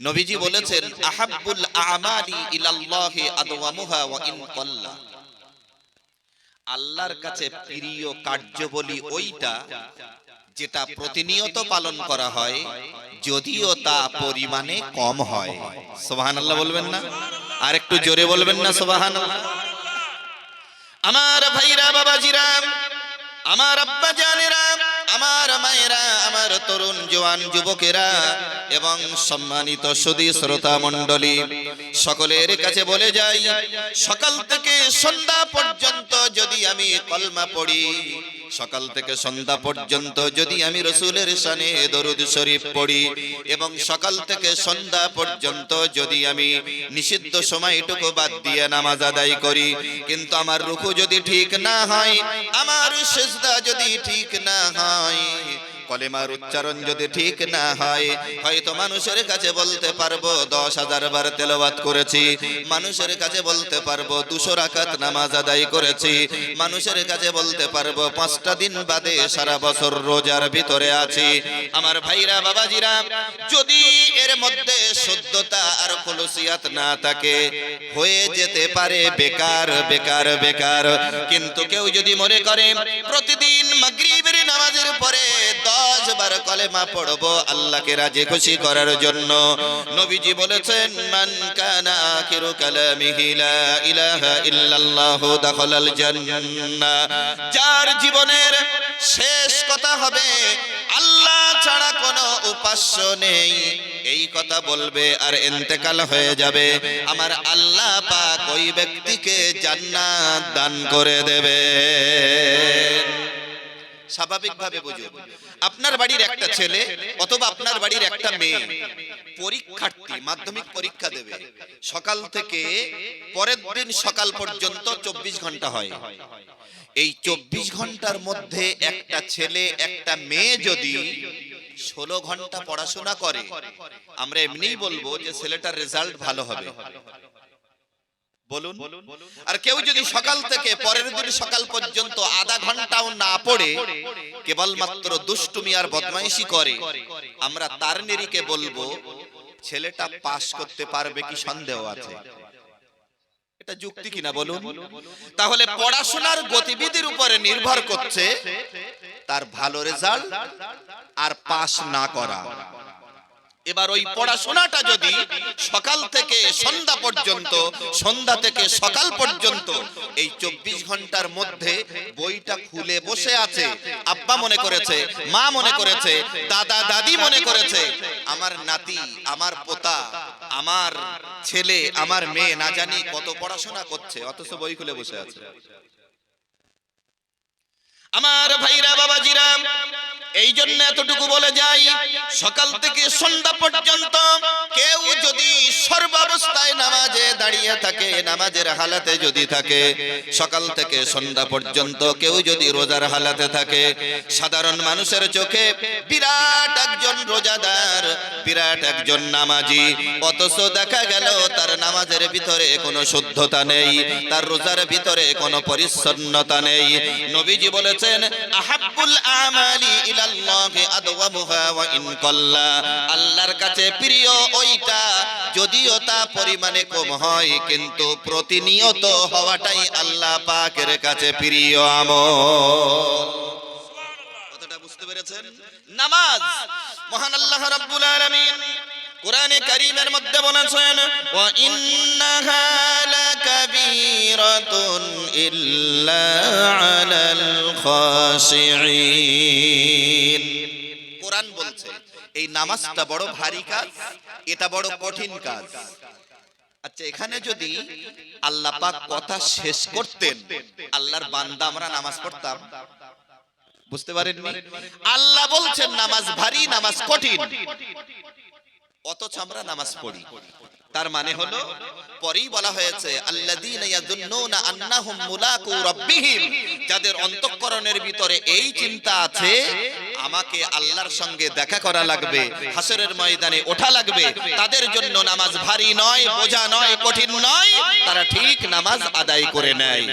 নবীজি বলেছেন আহাব্বুল আমালি ইলাল্লাহি আদওয়ামুহা ওয়া ইন কাল্লা। আল্লাহর কাছে প্রিয় কার্য বলি ওইটা যেটা প্রতিনিয়ত পালন করা হয় যদিও তা পরিমাণে কম হয়। সুবহানাল্লাহ বলবেন না? আর একটু জোরে বলবেন না? সুবহানাল্লাহ? আমার ভাইরা বাবাজিরা আমার আব্বা জানেরা আমার মায়েরা, আমার তরুণ জোয়ান যুবকেরা এবং সম্মানিত সুদী শ্রোতা মণ্ডলী, সকলের কাছে বলে যাই, সকাল থেকে সন্ধ্যা পর্যন্ত যদি আমি কলমা পড়ি সকাল থেকে সন্ধ্যা পর্যন্ত যদি আমি রসুলের সানে দরুদ শরীফ পড়ি এবং সকাল থেকে সন্ধ্যা পর্যন্ত যদি আমি নিষিদ্ধ সময়টুকু বাদ দিয়ে নামাজ আদায় করি, কিন্তু আমার রুকু যদি ঠিক না হয়, আমার সেজদা যদি ঠিক না হয় কলেমার উচ্চারণ যদি ঠিক না হয়, হয়তো মানুষের কাছে বলতে পারব, দশ হাজার বার তেলাওয়াত করেছি। মানুষের কাছে বলতে পারব, দুশো রাকাত নামাজ আদায় করেছি। মানুষের কাছে বলতে পারব, পাঁচটা দিন বাদে সারা বছর রোজার ভিতরে আছি। আমার ভাইরা, বাবাজিরা, যদি এর মধ্যে শুদ্ধতা আর খলুসিয়াত না থাকে, হয়ে যেতে পারে বেকার বেকার বেকার। কিন্তু কেউ যদি মনে করে, প্রতিদিন মাগরিবের নামাজের পরে দশ বার কলেমা পড়ব আল্লাহকে রাজি খুশি করার জন্য। নবীজি বলেছেন, মান কানা আখিরু কালামিহি লা ইলাহা ইল্লাল্লাহ দাখালাল জান্নাহ। যার জীবনের শেষ কথা হবে, আল্লাহ ছাড়া কোনো উপাস্য নেই। এই কথা বলবে আর ইন্তেকাল হয়ে যাবে। আমার আল্লাহ পাক ওই ব্যক্তিকে জান্নাত দান করে দেবে। স্বাভাবিকভাবে বুঝুন আপনার বাড়ির একটা ছেলে অথবা আপনার বাড়ির একটা মেয়ে পরীক্ষার্থী মাধ্যমিক পরীক্ষা দেবে। সকাল থেকে পরের দিন সকাল পর্যন্ত চব্বিশ ঘণ্টা হয়। এই চব্বিশ ঘণ্টার মধ্যে একটা ছেলে একটা মেয়ে যদি ষোলো ঘণ্টা পড়াশোনা করে আমরা এমনিই বলব যে ছেলেটার রেজাল্ট ভালো হবে। বলুন। আর কেউ যদি সকাল থেকে পরের দিন সকাল পর্যন্ত আধা ঘন্টাও না পড়ে কেবলমাত্র দুষ্টুমি আর বদমাইশি করে। আমরা তার নিরিকে বলব ছেলেটা পাশ করতে পারবে কি সন্দেহ আছে? এটা যুক্তি কিনা বলুন? তাহলে পড়াশোনার গতিবিধির উপরে নির্ভর করছে তার ভালো রেজাল্ট আর পাশ না করা। এবার ওই পড়াশোনাটা যদি সকাল থেকে সন্ধ্যা পর্যন্ত সন্ধ্যা থেকে সকাল পর্যন্ত এই চব্বিশ ঘণ্টার মধ্যে বইটা খুলে বসে আছে আব্বা মনে করেছে মা মনে করেছে দাদা দাদি মনে করেছে আমার নাতি আমার পোতা আমার ছেলে আমার মেয়ে না জানি কত পড়াশোনা করছে অথচ বই খুলে বসে আছে। আমার ভাইরা বাবাজিরা, এই জন্য এতটুকু বলে যাই, সকাল থেকে সন্ধ্যা পর্যন্ত কেউ যদি সর্বাবস্থায় নামাজে দাঁড়িয়ে থাকে, নামাজের হালাতে যদি থাকে, সকাল থেকে সন্ধ্যা পর্যন্ত কেউ যদি রোজার হালাতে থাকে, সাধারণ মানুষের চোখে বিরাট একজন রোজাদার, বিরাট একজন নামাজি, অথচ দেখা গেল তার নামাজের ভিতরে কোনো শুদ্ধতা নেই, তার রোজার ভিতরে কোনো পরিচ্ছন্নতা নেই। নবীজি বলেছেন, আহাব্বুল আমালি ইলাল্লাহি আদওয়ামুহা ওয়া ইন কাল্লা। আল্লাহর কাছে প্রিয় ওইটা, যদিও তা পরিমাণে কম হয়, কিন্তু প্রতিনিয়ত হওয়াটাই আল্লাহ পাকের কাছে প্রিয় আমল। কথাটা বুঝতে পেরেছেন? নামাজ, মহান আল্লাহ রাব্বুল আলামিন কোরআনে কারীমের মধ্যে বলেছেন, ওয়া ইন্নাহা লাকাবীরাতুন ইল্লা আলাল খাশিঈন। কোরআন বলছে, এই নামাজটা বড় ভারী কাজ, এটা বড় কঠিন কাজ। আচ্ছা এখানে যদি আল্লাহ পাক কথা শেষ করতেন, আল্লাহর বান্দা আমরা নামাজ পড়তাম। বুঝতে পারেন আল্লাহ বলছেন, নামাজ ভারী, নামাজ কঠিন। অথচ আমরা নামাজ পড়ি। তার মানে হলো পরেই বলা হয়েছে যাদের অন্তঃকরণের ভিতরে এই চিন্তা আছে আমাকে আল্লাহর সঙ্গে দেখা করা লাগবে হাসরের ময়দানে ওঠা লাগবে। তাদের জন্য নামাজ ভারী নয় বোঝা নয় কঠিন নয় তারা ঠিক নামাজ আদায় করে নেয়।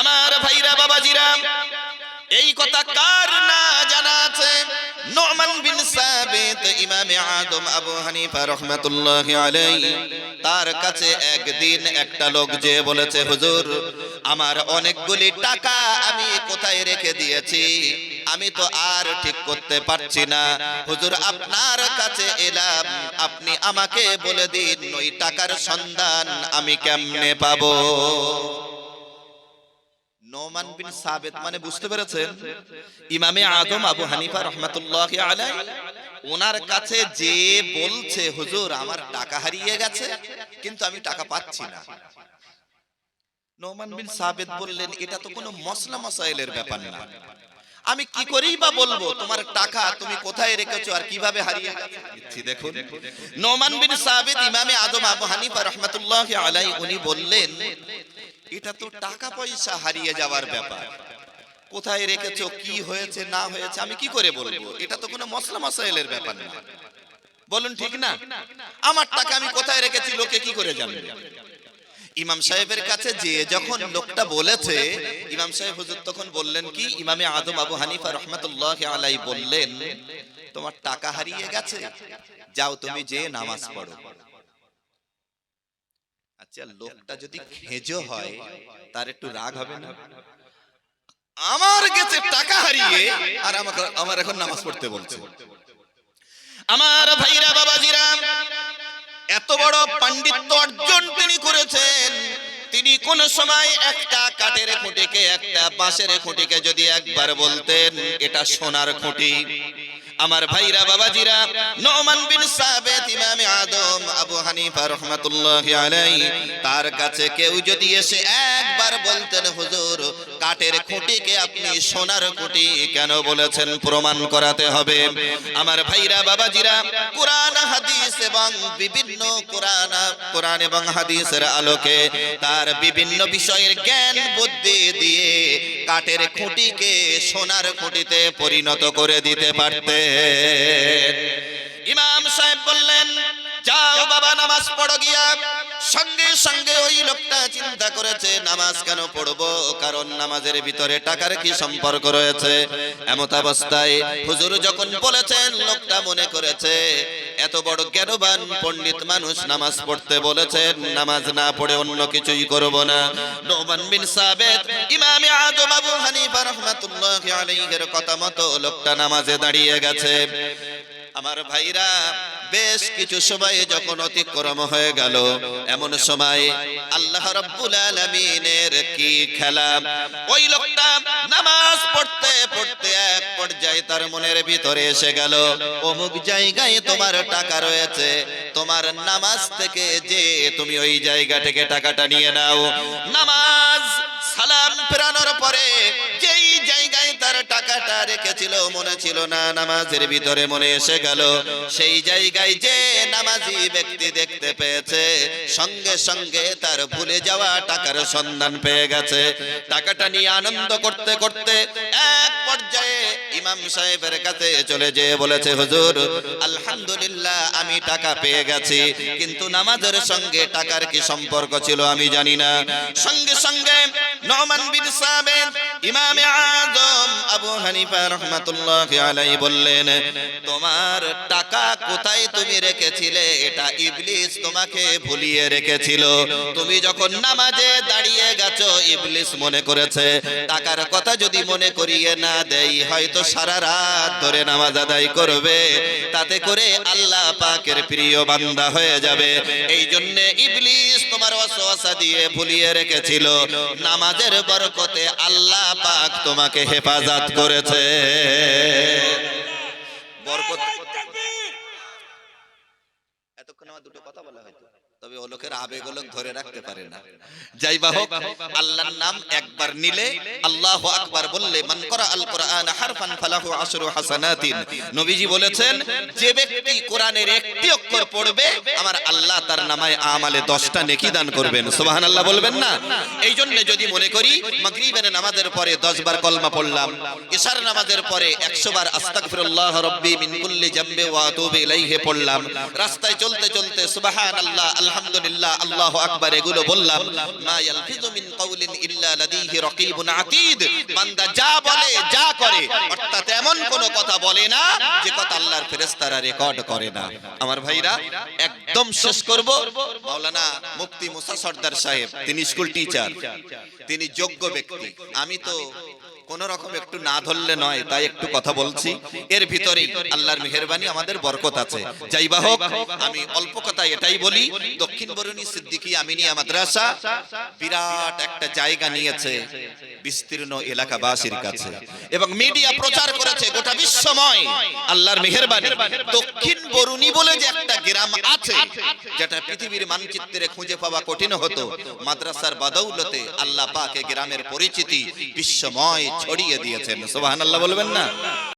আমার ভাইরা বাবাজিরা এই কথা কার না জানা আছে? নোমান বিন সাবিত, ইমামে আদম আবু হানিফা রহমাতুল্লাহি আলাইহি, তার কাছে একদিন একটা লোক যে বলেছে, হুজুর, আমার অনেকগুলি টাকা আমি কোথায় রেখে দিয়েছি? আমি তো আর ঠিক করতে পারছি না। হুজুর, আপনার কাছে এলাম। আপনি আমাকে বলে দিন ওই টাকার সন্ধান আমি কেমনে পাবো? নোমান বিন সাবেত মানে বুঝতে পেরেছেন? ইমামে আদম আবু হানিফা রহমাতুল্লাহ আলাই ওনার কাছে যে বলছে হুজুর আমার টাকা হারিয়ে গেছে কিন্তু আমি টাকা পাচ্ছি না। নোমান বিন সাবেত বললেন এটা তো কোনো মশলা মশাইলের ব্যাপার না। আমি কি করেই বা বলব? তোমার টাকা তুমি কোথায় রেখেছো আর কীভাবে হারিয়ে গেছে? দেখুন নোমান বিন সাবেত ইমামে আদম আবু হানিফা রহমাতুল্লাহ আলাই উনি বললেন এটা তো টাকা পয়সা হারিয়ে যাওয়ার ব্যাপার। কোথায় রেখেছো কি হয়েছে না হয়েছে আমি কি করে বলব? এটা তো কোনো মশলা মশাইলের ব্যাপার না। বলুন ঠিক না? আমার টাকা আমি কোথায় রেখেছি লোকে কি করে জানবে? ইমাম সাহেবের কাছে যে যখন লোকটা বলেছে ইমাম সাহেব হুজুর তখন বললেন কি ইমামে আদম আবু হানিফা রহমতুল্লাহ আলাই বললেন তোমার টাকা হারিয়ে গেছে যাও তুমি যে নামাজ পড়ো। আচ্ছা লোকটা যদি খেজো হয় তার একটু রাগ হবে না? আমার গেছে টাকা হারিয়ে আর আমাকে আমার এখন নামাজ পড়তে বলছে। আমার ভাইরা বাবাজিরা এত বড় পাণ্ডিত্য অর্জন তিনি করেছেন। তিনি কোন সময় একটা কাঠের খুঁটিকে একটা বাঁশের খুঁটিকে যদি একবার বলতেন এটা সোনার খুঁটি। আমার ভাইরা বাবাজিরা নোমান বিন সাবেত ইমামে আদম আবু হানিফা রহমাতুল্লাহি আলাইহি। তার কাছে কেউ যদি এসে একবার বলতেন হুজুর কাঠের খুঁটিকে আপনি সোনার খুঁটি কেন বলেছেন প্রমাণ করাতে হবে? আমার ভাইরা বাবাজিরা কোরআন হাদিস এবং বিভিন্ন কোরআন কোরআন এবং হাদিসের আলোকে তার বিভিন্ন বিষয়ের জ্ঞান বুদ্ধি দিয়ে কাঠের খুঁটিকে সোনার খুঁটিতে পরিণত করে দিতে পারতেন। ইমাম সাহেব বললেন যাও বাবা, নামাজ পড়ো গিয়া। সঙ্গে সঙ্গে ওই লোকটা চিন্তা করেছে, নামাজ কেন পড়ব? কারণ নামাজের ভিতরে টাকার কি সম্পর্ক রয়েছে? এমত অবস্থায় হুজুর যখন বলেছেন, লোকটা মনে করেছে, এত বড় জ্ঞানবান পণ্ডিত মানুষ নামাজ পড়তে বলেছেন, নামাজ না পড়ে অন্য কিছুই করব না। নোমান বিন সাবেত, ইমামে আজম আবু হানিফা রাহমাতুল্লাহি আলাইহির কথা মতো লোকটা নামাজে দাঁড়িয়ে গেছে। আমার ভাইরা, বেশ কিছু সময় যখন অতিক্রম হয়ে গেল, এমন সময় আল্লাহ রাব্বুল আলামিনের কি খেলা? ওই লোকটা নামাজ পড়তে পড়তে এক পর্যায়ে তার মনের ভিতরে এসে গেল, অমুক জায়গায় তোমার টাকা রয়েছে, তোমার নামাজ থেকে যে তুমি ওই জায়গা থেকে টাকাটা নিয়ে নাও। নামাজ সালাম ফেরানোর পরে টাকাটা রেখেছিল, মনে ছিল না নামাজের ভিতরে মনে এসে গেল। সেই জায়গায় যে নামাজি ব্যক্তি দেখতে পেয়েছে, সঙ্গে সঙ্গে তার ভুলে যাওয়া টাকার সন্ধান পেয়ে গেছে। টাকাটা নিয়ে আনন্দ করতে করতে এক পর্যায়ে ইমাম সাহেবের কাছে চলে যেয়ে বলেছে, হুজুর, আলহামদুলিল্লাহ, আমি টাকা পেয়ে গেছি, কিন্তু নামাজের সঙ্গে টাকার কি সম্পর্ক ছিল আমি জানি না। সঙ্গে সঙ্গে নমান বিন সাবেত ইমামে আজম আবু হানিফা রাহমাতুল্লাহি আলাইহি বললেন, তোমার টাকা কোথায় তুমি রেখেছিলে? এটা ইবলিস তোমাকে ভুলিয়ে রেখেছিল। তুমি যখন নামাজে দাঁড়িয়ে গেছো, ইবলিস মনে করেছে, টাকার কথা যদি মনে করিয়ে না দেই, হয়তো সারা রাত ধরে নামাজ আদায় করবে তাতে করে আল্লাহ পাকের প্রিয় বান্দা হয়ে যাবে। এই জন্য ইবলিস তোমার ওয়াসওয়াসা দিয়ে ভুলিয়ে রেখেছিল। নামাজের বরকতে আল্লাহ পাক তোমাকে হেফাজত করেছে। বরকত এতক্ষণ আমার দুটো কথা বলা হয়তো তবে ও লোকের আবেগ লোক ধরে রাখতে পারে না। যাই বা হোক আল্লাহর নাম একবার নিলে আল্লাহ আকবার বললে মান করা আল কোরআন হারফান ফালাহু আশরু হাসানাতিন। নবীজি বলেছেন যে ব্যক্তি কোরআনের একটি অক্ষর পড়বে আমার আল্লাহ তার নামায় আমালে 10টা নেকি দান করবেন। সুবহানাল্লাহ বলবেন না? এই জন্য যদি মনে করি মাগরিবের নামাজের পরে 10 বার কলমা পড়লাম। ইশার নামাজের পরে 100 বার আস্তাগফিরুল্লাহ রাব্বি মিন কুল্লি জামবি ওয়া আতুবু ইলাইহি পড়লাম রাস্তায় চলতে চলতে সুবহানাল্লাহ আলহামদুলিল্লাহ আল্লাহু আকবার, এগুলো বললাম, মা ইয়ালফিজু মিন কাউলিন ইল্লা লাদিহি রাকিবুন আতীদ। বান্দা যা বলে, যা করে, অর্থাৎ এমন কোন কথা বলে না যে কথা আল্লাহর ফেরেশতারা রেকর্ড করে না। আমার ভাইরা, একদম শেষ করব। মাওলানা মুফতি মুসা সর্দার সাহেব, তিনি স্কুল টিচার তিনি যোগ্য ব্যক্তি। আমি তো কোন রকম একটু না ধরলে নয়, তাই একটু কথা বলছি। এর ভিতরে আল্লাহর মেহেরবানি আমাদের বরকত আছে। যাই বা হোক, আমি অল্প কথা এটাই বলি, দক্ষিণ বরুণী সিদ্দিকী আমিনিয়া মাদ্রাসা বিরাট একটা জায়গা নিয়েছে বিস্তীর্ণ এলাকাবাসীর কাছে। এবং মিডিয়া প্রচার করেছে গোটা বিশ্বময় আল্লাহর মেহেরবানি। দক্ষিণ বরুণী বলে যে একটা গ্রাম আছে, যেটা পৃথিবীর মানচিত্রে খুঁজে পাওয়া কঠিন হতো, মাদ্রাসার বাদৌলতে আল্লাহ পাক গ্রামের পরিচিতি বিশ্বময় ছড়িয়ে দিয়েছেন। সুবহানাল্লাহ বলবেন না?